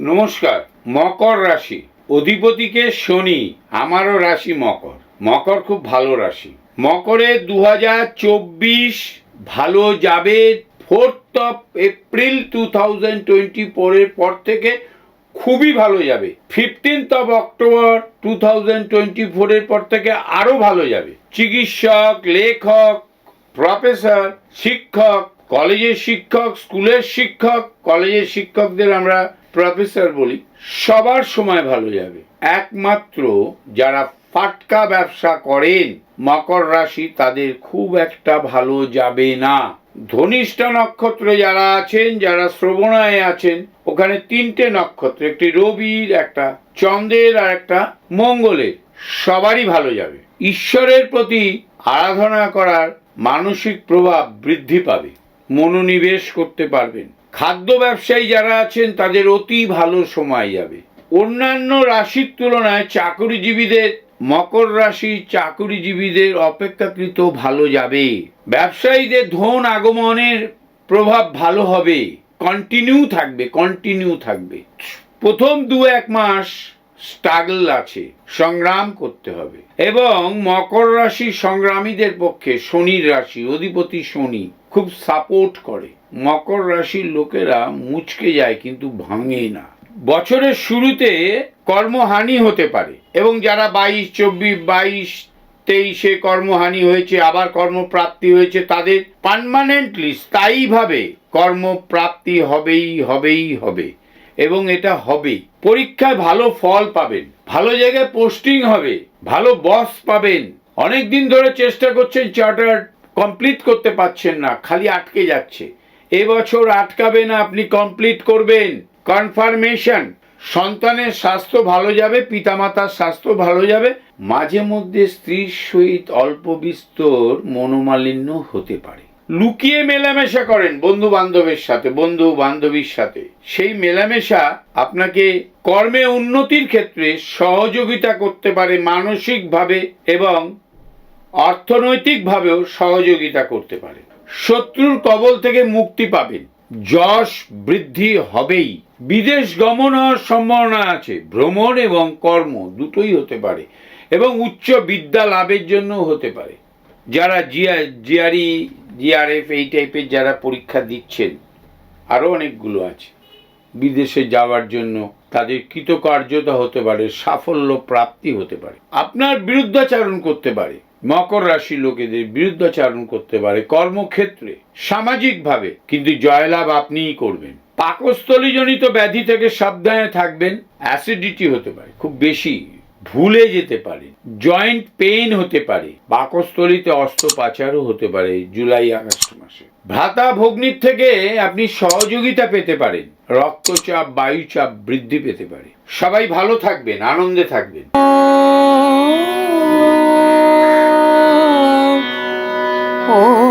নমস্কার, মকর রাশি। অধিপতিকে শনি, আমারও রাশি মকর। মকর খুব ভালো রাশি। মকরে দু ভালো যাবে fourth of April two thousand twenty ফোরের পর থেকে খুবই ভালো যাবে। Fifteenth of October two thousand twenty ফোরের পর থেকে আরও ভালো যাবে। চিকিৎসক, লেখক প্রফেসর শিক্ষক কলেজের শিক্ষক, স্কুলের শিক্ষক, কলেজের শিক্ষকদের আমরা প্রফেসর বলি, সবার সময় ভালো যাবে। একমাত্র যারা ফাটকা ব্যবসা করেন, মকর রাশি তাদের খুব একটা ভালো যাবে না। ধনিষ্ঠা নক্ষত্রে যারা আছেন, যারা শ্রবণায় আছেন, ওখানে তিনটে নক্ষত্র, একটি রবির, একটা চন্দ্রের আর একটা মঙ্গলের, সবারই ভালো যাবে। ঈশ্বরের প্রতি আরাধনা করার মানসিক প্রভাব বৃদ্ধি পাবে। মনোনিবেশ করতে পারবেন। খাদ্য ব্যবসায়ী যারা আছেন, তাদের অতি ভালো সময় যাবে। অন্যান্য রাশির তুলনায় চাকরিজীবীদের, মকর রাশি চাকরিজীবীদের অপেক্ষাকৃত ভালো যাবে। ব্যবসায়ীদের ধন আগমনের প্রভাব ভালো হবে। কন্টিনিউ থাকবে কন্টিনিউ থাকবে। প্রথম দু এক মাস স্ট্রাগল আছে, সংগ্রাম করতে হবে। এবং মকর রাশি সংগ্রামীদের পক্ষে শনির রাশি, অধিপতি শনি খুব সাপোর্ট করে। মকর রাশির লোকেরা মুচকে যায় কিন্তু ভাঙে না। বছরের শুরুতে কর্মহানি হতে পারে এবং যারা বাইশ, চব্বিশ, বাইশ, তেইশে কর্মহানি হয়েছে, আবার কর্মপ্রাপ্তি হয়েছে, তাদের পার্মানেন্টলি স্থায়ীভাবে কর্মপ্রাপ্তি হবেই হবেই, হবে। এবং এটা হবে। পরীক্ষায় ভালো ফল পাবেন, ভালো জায়গায় পোস্টিং হবে, ভালো বস পাবেন। অনেক দিন ধরে চেষ্টা করছেন চার্টার কমপ্লিট করতে পারছেন না, খালি আটকে যাচ্ছে। এবছর আটকাবে না, আপনি কমপ্লিট করবেন। কনফার্মেশন সন্তানের স্বাস্থ্য ভালো যাবে, পিতামাতার স্বাস্থ্য ভালো যাবে। মাঝে মধ্যে স্ত্রীর সহিত অল্প বিস্তর মনোমালিন্য হতে পারে। লুকিয়ে মেলামেশা করেন বন্ধু বান্ধবের সাথে বন্ধু বান্ধবীর সাথে। সেই মেলামেশা আপনাকে কর্মে উন্নতির ক্ষেত্রে সহযোগিতা করতে পারে মানসিকভাবে এবং অর্থনৈতিকভাবেও সহযোগিতা করতে পারে। শত্রুর কবল থেকে মুক্তি পাবেন। যশ বৃদ্ধি হবেই। বিদেশ গমন হওয়ার সম্ভাবনা আছে। ভ্রমণ এবং কর্ম দুটোই হতে পারে এবং উচ্চ বিদ্যা লাভের জন্য হতে পারে। যারা জিয়া জিআরই জিআরএফ এই টাইপের যারা পরীক্ষা দিচ্ছেন আরও অনেকগুলো আছে। বিদেশে যাওয়ার জন্য তাদের কৃতকার্যতা হতে পারে, সাফল্য প্রাপ্তি হতে পারে। আপনার বিরুদ্ধাচারণ করতে পারে, মকর রাশি লোকেদের বিরুদ্ধাচারণ করতে পারে কর্মক্ষেত্রে, সামাজিকভাবে, কিন্তু জয়লাভ আপনিই করবেন। পাকস্থলীজনিত ব্যাধি থেকে সাবধানে থাকবেন, অ্যাসিডিটি হতে পারে, খুব বেশি ভুলে যেতে পারে। জয়েন্ট পেইন হতে পারে। পাকস্থলিতে অস্ত্রোপাচারও হতে পারে জুলাই আগস্ট মাসে। ভ্রাতা ভগ্নির থেকে আপনি সহযোগিতা পেতে পারেন। রক্তচাপ, বায়ুচাপ বৃদ্ধি পেতে পারে। সবাই ভালো থাকবেন, আনন্দে থাকবেন। Oh